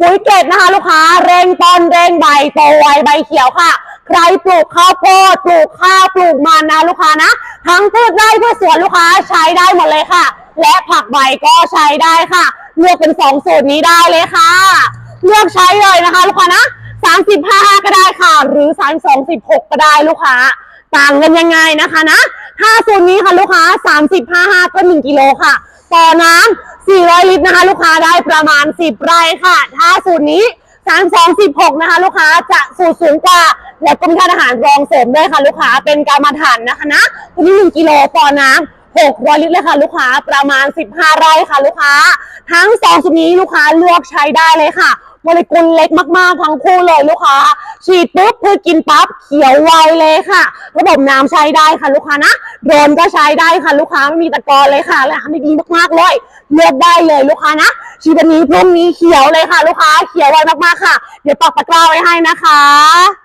ปุ๋ยเกตนะคะลูกค้าเร่งต้นเร่งใบโตไวใบเขียวค่ะ ใครปลูกข้าวโพดปลูกข้าวปลูกมันนะลูกค้านะ ทั้งพืชไร่พืชสวนลูกค้าใช้ได้หมดเลยค่ะ และผักใบก็ใช้ได้ค่ะเลือกเป็นสองสูตรนี้ได้เลยค่ะ เลือกใช้เลยนะคะ ลูกค้านะ35ก็ได้ค่ะ หรือ32 16ก็ได้ลูกค้า ต่างกันยังไงนะคะนะถ้าสูตรนี้ค่ะลูกค้า35ก็1กิโลค่ะ ต่อน้ำ 400 ลิตรนะคะ ลูกค้าได้ประมาณ 10ไร่ค่ะ ถ้าสูตรนี้ 32 16 นะคะ ลูกค้าจะสูตรสูงกว่า และก็มีธานอาหารรองเสริมด้วยค่ะ ลูกค้าเป็นกรรมฐานนะคะนะตัวนี้1กิโลต่อน้ำ600ลิตรเลยค่ะ ลูกค้าประมาณ 15 ไร่ค่ะ ลูกค้า ทั้งสองสูตรนี้ลูกค้าเลือกใช้ได้เลยค่ะ โมเลกุลเล็กมากๆทั้งคู่เลยลูกค้า ฉีดปุ๊บพืชกินปั๊บเขียวไวเลยค่ะ ระบบน้ำใช้ได้ค่ะลูกค้านะโดนก็ใช้ได้ค่ะลูกค้าไม่มีตะกอนเลยค่ะและได้ดีมากๆเลยเลือกได้เลยลูกค้านะฉีดแบบนี้พรุ่งนี้เขียวเลยค่ะ ลูกค้าเขียวไวมากๆค่ะ เดี๋ยวปอกตะกร้าไว้ให้นะคะ